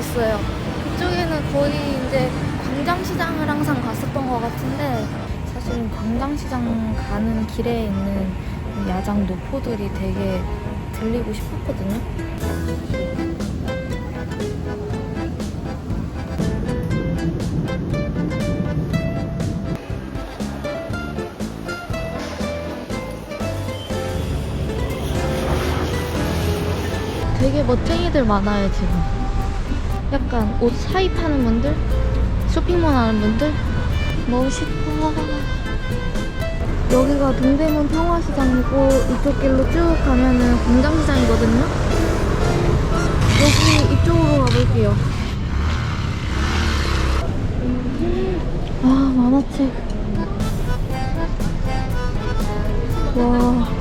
있어요. 그쪽에는 거의 이제 광장시장을 항상 갔었던 것 같은데 사실은 광장시장 가는 길에 있는 이 야장 노포들이 되게 들리고 싶었거든요. 되게 멋쟁이들 많아요 지금 약간 옷 사입하는 분들? 쇼핑몰 하는 분들? 멋있다. 여기가 동대문 평화시장이고 이쪽 길로 쭉 가면은 공장시장이거든요? 여기 이쪽으로 가볼게요. 아 만화책. 와 와.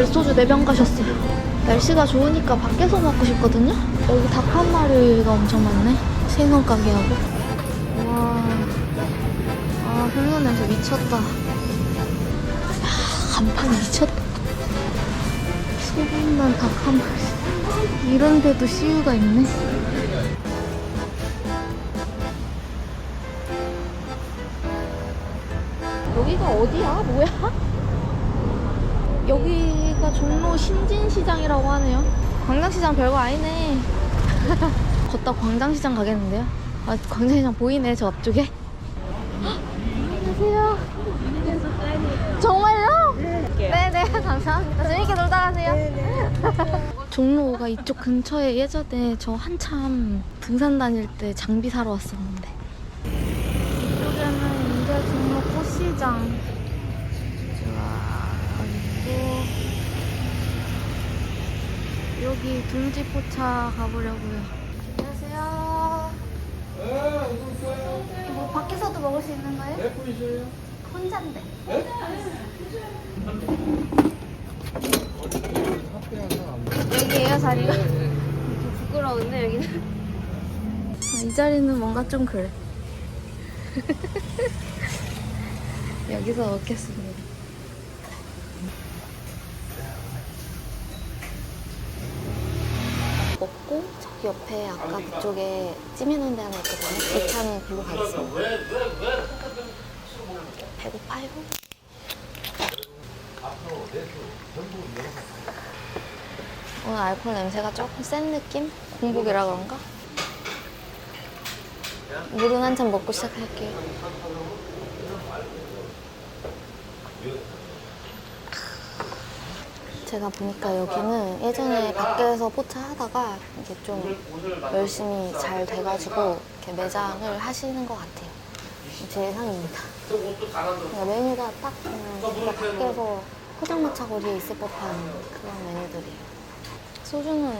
와, 어르신들 소주 4병 가셨어요. 날씨가 좋으니까 밖에서 먹고 싶거든요? 여기 닭 한 마리가 엄청 많네. 생선 가게하고. 와. 아, 생선 냄새 미쳤다. 야, 간판 미쳤다. 소금만 닭 한 마리. 이런 데도 CU가 있네. 여기가 어디야? 뭐야? 여기가 종로 신진시장이라고 하네요. 광장시장 별거 아니네. 걷다 광장시장 가겠는데요? 아, 광장시장 보이네, 저 앞쪽에. 헉, 안녕하세요. 정말요? 네네, 감사합니다. 재밌게 놀다 가세요. 종로가 이쪽 근처에 예전에 저 한참 등산 다닐 때 장비 사러 왔었는데. 이쪽에는 이제 종로 꽃시장 있고 여기 둥지포차 가보려고요. 안녕하세요. 뭐 밖에서도 먹을 수 있는 거예요? 몇 분이세요? 혼자인데. 여기에요 자리가? 좀 부끄러운데 여기는. 아, 이 자리는 뭔가 좀 그래. 여기서 먹겠습니다. 먹고 저기 옆에 아까 그쪽에 찜해놓은 데 하나 있거든요. 이 차는 글로 가겠습니다. 배고파요. 오늘 알코올 냄새가 조금 센 느낌? 공복이라 그런가? 물은 한 잔 먹고 시작할게요. 제가 보니까 여기는 예전에 밖에서 포차 하다가 이게 좀 열심히 잘 돼가지고 이렇게 매장을 하시는 것 같아요. 제 예상입니다. 그러니까 메뉴가 딱 그냥 우리가 밖에서 포장마차 거리에 있을 법한 그런 메뉴들이에요. 소주는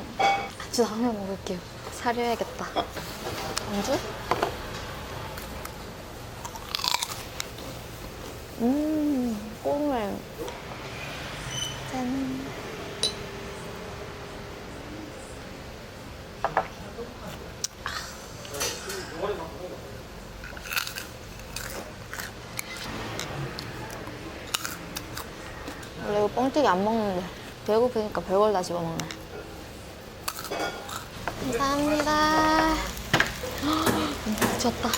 안주 다음에 먹을게요. 사려야겠다. 안주? 음, 꼬물. 짠. 원래 이거 뻥튀기 안 먹는데 배고프니까 별걸 다 집어먹네. 감사합니다. 미쳤다.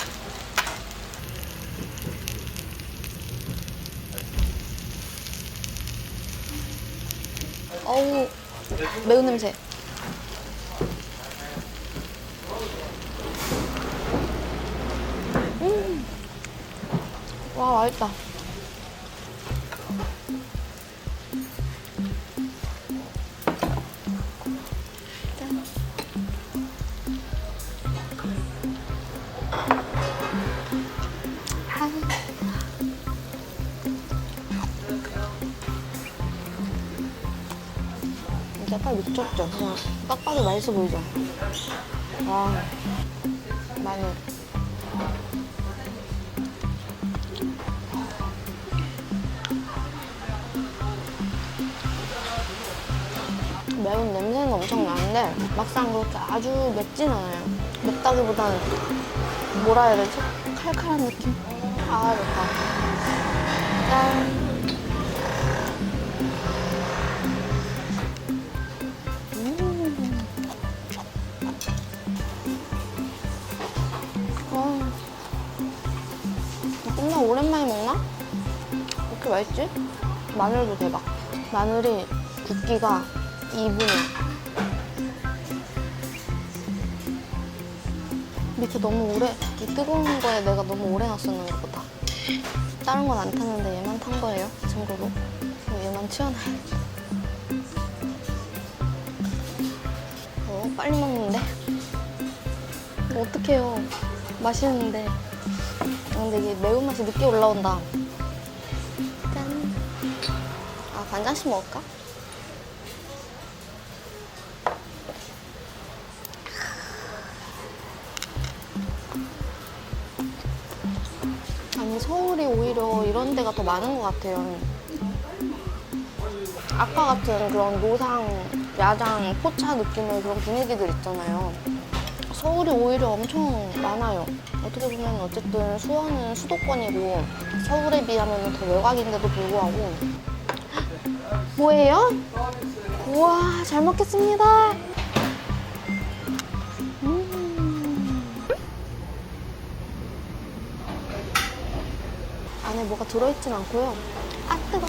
어우 매운 냄새. 음. 와 맛있다. 딱 미쳤죠? 그냥 딱 봐도 맛있어 보이죠? 와, 마늘. 매운 냄새는 엄청 나는데 막상 그렇게 아주 맵진 않아요. 맵다기보다는 뭐라 해야 되지? 칼칼한 느낌? 아, 좋다. 맛있지? 마늘도 대박. 마늘이 굵기가 2분이야. 밑에 너무 오래, 이 뜨거운 거에 내가 너무 오래 놨었나 보다. 다른 건 안 탔는데 얘만 탄 거예요, 참고로. 얘만 치워놔야지. 어, 빨리 먹는데? 뭐 어떡해요. 맛있는데. 아, 근데 이게 매운맛이 늦게 올라온다. 아, 반잔씩 먹을까? 아니, 서울이 오히려 이런 데가 더 많은 것 같아요. 아까 같은 그런 노상, 야장, 포차 느낌의 그런 분위기들 있잖아요. 서울이 오히려 엄청 많아요. 어떻게 보면 어쨌든 수원은 수도권이고 서울에 비하면 더 외곽인데도 불구하고 뭐예요? 우와 잘 먹겠습니다. 음. 안에 뭐가 들어있진 않고요. 아 뜨거.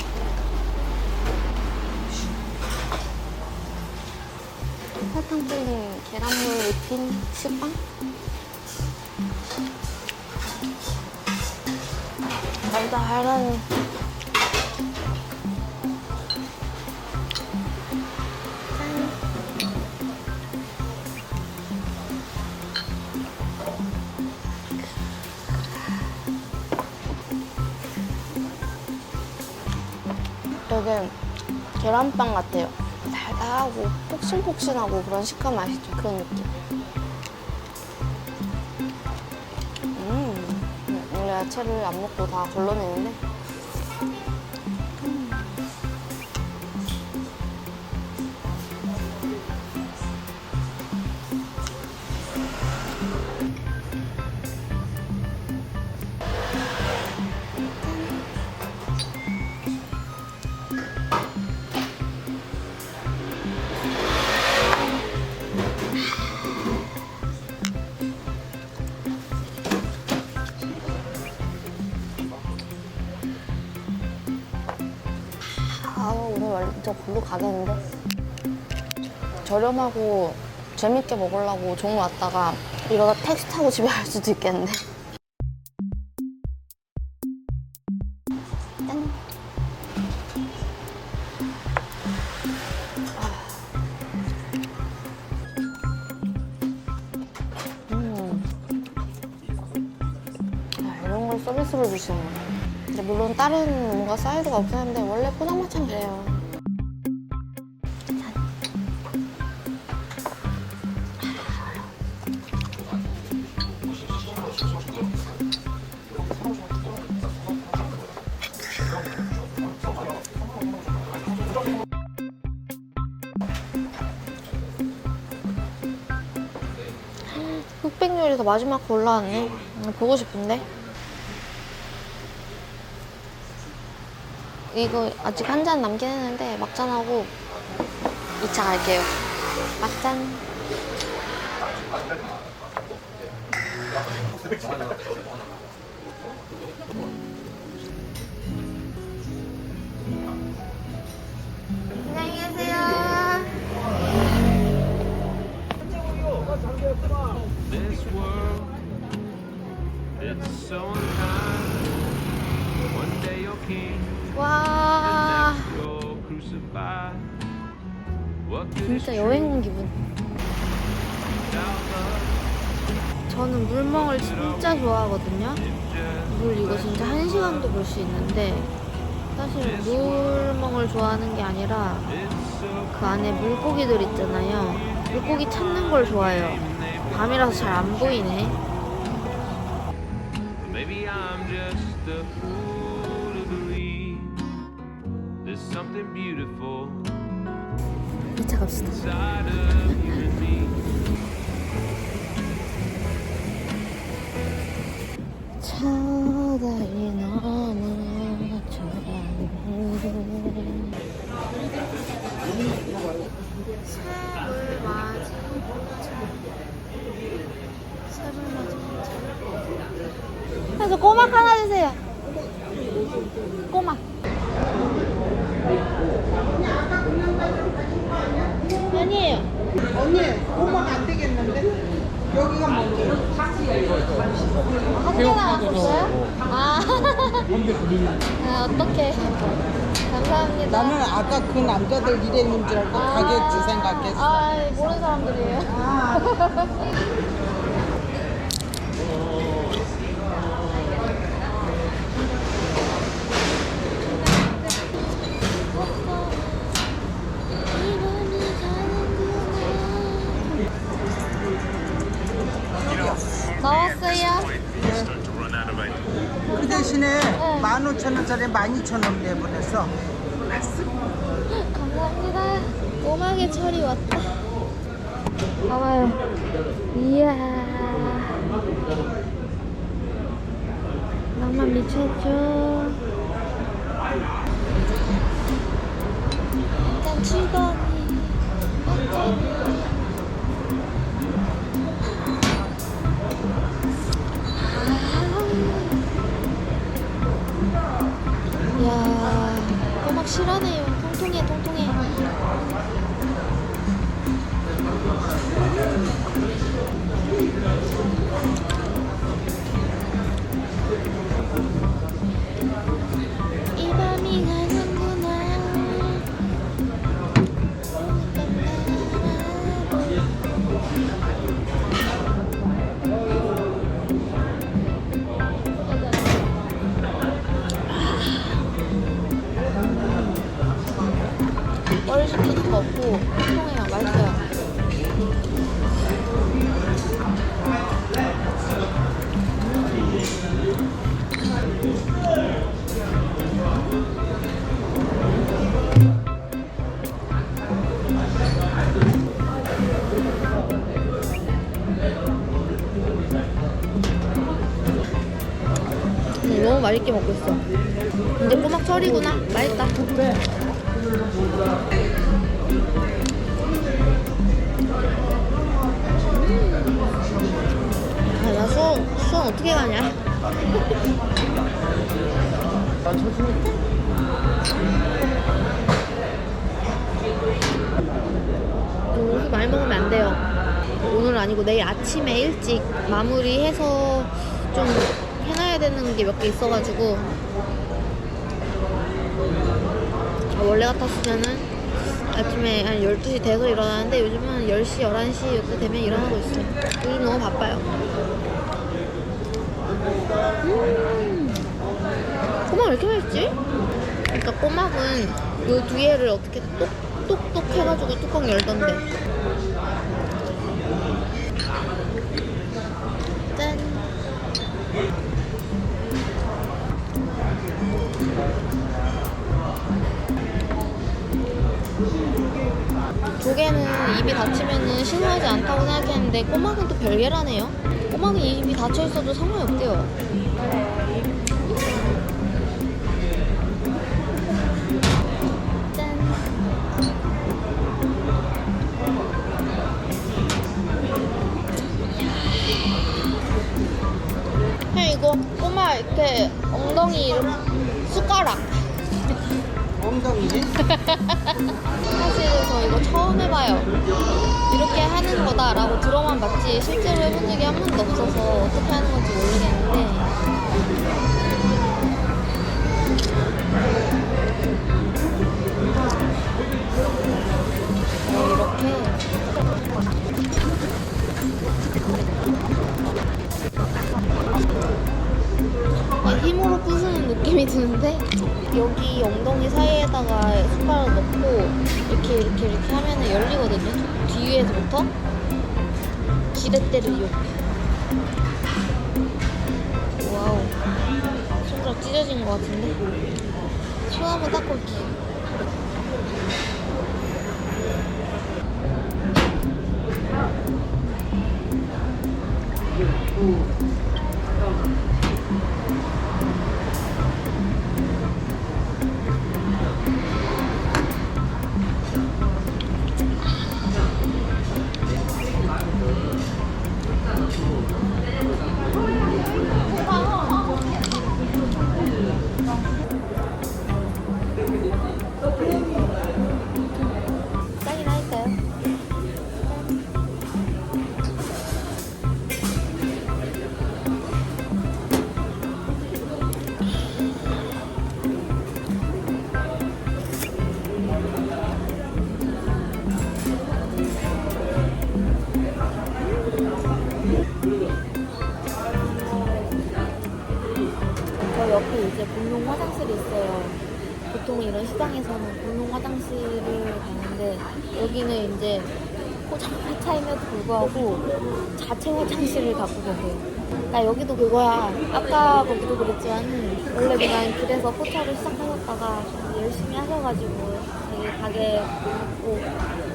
설탕 뿌린 계란물 입힌 식빵? 달달한 계란빵 같아요. 달달하고 폭신폭신하고 그런 식감 맛있죠. 그런 느낌. 음, 원래 야채를 안 먹고 다 걸러내는데. 가겠는데? 저렴하고 재밌게 먹으려고 종로 왔다가 이러다 택시 타고 집에 갈 수도 있겠는데? 짠! 음. 아, 이런 걸 서비스로 주시네. 근데 물론 다른 뭔가 사이드가 없긴 한데 요리가 마지막 거 올라왔네. 음, 보고 싶은데. 이거 아직 한 잔 남긴 했는데 막잔하고 2차 갈게요. 막잔. 진짜 여행 온 기분. 저는 물멍을 진짜 좋아하거든요. 물 이거 진짜 한 시간도 볼 수 있는데 사실 물멍을 좋아하는 게 아니라 그 안에 물고기들 있잖아요. 물고기 찾는 걸 좋아해요. 밤이라서 잘 안 보이네. 2차 갑시다. inside of you and me. 차다리 넘어 그래서 꼬막 하나 주세요. 꼬막. 아니에요. 언니 꼬막 안 되겠는데? 여기가 뭔데? 한개 나왔었어요? 아. 아, 어떡해. 감사합니다. 나는 아까 그 남자들 일했는 줄 알고 가게지 생각했어. 아, 모르는 사람들이에요. 나왔어요. 12,000원 내보냈어. 맛있게 먹고 있어. 이제 꼬막 철이구나. 맛있다. 아, 나 수원, 수원 어떻게 가냐? 술 많이 먹으면 안 돼요. 오늘 아니고 내일 아침에 일찍 마무리해서 좀 해놔야 되는 게 몇 개 있어가지고 아, 원래 같았으면은 아침에 한 12시 돼서 일어나는데 요즘은 10시, 11시 이렇게 되면 일어나고 있어요. 요즘 너무 바빠요. 음. 꼬막 왜 이렇게 맛있지? 그러니까 꼬막은 요 뒤에를 어떻게 똑똑똑 해가지고 뚜껑 열던데. 조개는 입이 닫히면은 신선하지 않다고 생각했는데 꼬막은 또 별개라네요. 꼬막은 입이 닫혀 있어도 상관이 없대요. 짠. 이거 꼬마 이렇게 엉덩이 숟가락. 엉덩이. 사실 저 이거 처음 해봐요. 이렇게 하는 거다라고 들어만 봤지 실제로 해본 적이 한 번도 없어서 어떻게 하는 건지 모르겠는데 힘으로 부수는 느낌이 드는데 여기 엉덩이 사이에다가 숟가락 넣고 이렇게 이렇게 이렇게 하면은 열리거든요. 뒤에서부터 지렛대를 이용해. 와우. 손가락 찢어진 것 같은데. 손 한번 닦고 올게요. Okay. 여기는 이제 포장마차임에도 불구하고 자체 화장실을 갖고 계세요. 나 여기도 그거야. 아까 거기도 그랬지만 원래 그냥 길에서 포차를 시작하셨다가 열심히 하셔가지고 자기 가게 갖고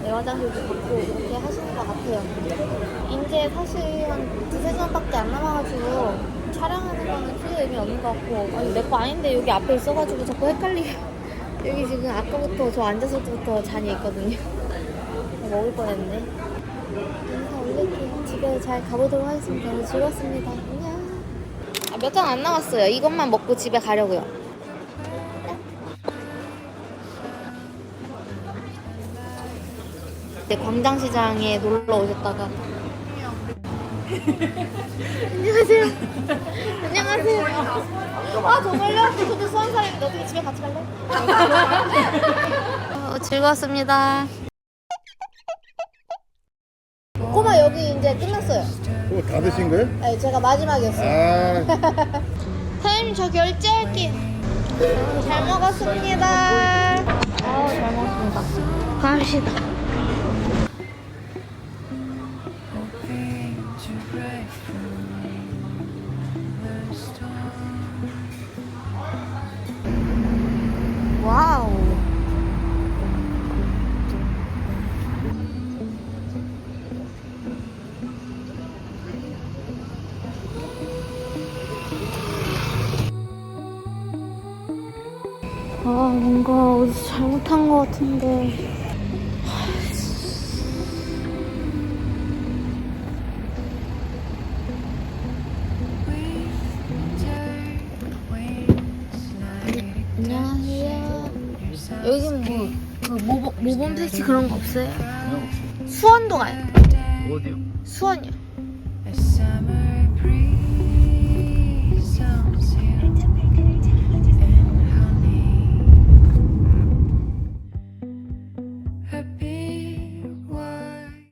내 화장실도 갖고 그렇게 하시는 것 같아요. 이제 사실 한 두세 시간밖에 안 남아가지고 촬영하는 거는 크게 의미 없는 것 같고 아니 내 거 아닌데 여기 앞에 있어가지고 자꾸 헷갈리게 여기 지금 아까부터 저 앉았을 때부터 잔이 있거든요. 먹을 뻔했네. 집에 잘 가보도록 하겠습니다. 오늘 즐거웠습니다. 안녕. 아, 몇잔안 남았어요. 이것만 먹고 집에 가려고요. 네, 광장시장에 놀러 오셨다가 안녕하세요. 안녕하세요. 아 정말요? 저도 수원 사람인데 어떻게 집에 같이 갈래? 어, 즐거웠습니다. 꼬마 여기 이제 끝났어요. 어, 다 드신 거예요? 네, 제가 마지막이었어요. 아, 사장님 저 결제할게요. 잘 먹었습니다. 아, 잘 먹었습니다. 갑시다. 와우. 한 것 같은데. 안녕하세요. 여기는 뭐, 그 모범, 모범 택시 그런 거 없어요? 수원도 가요. 어디요? 수원이요.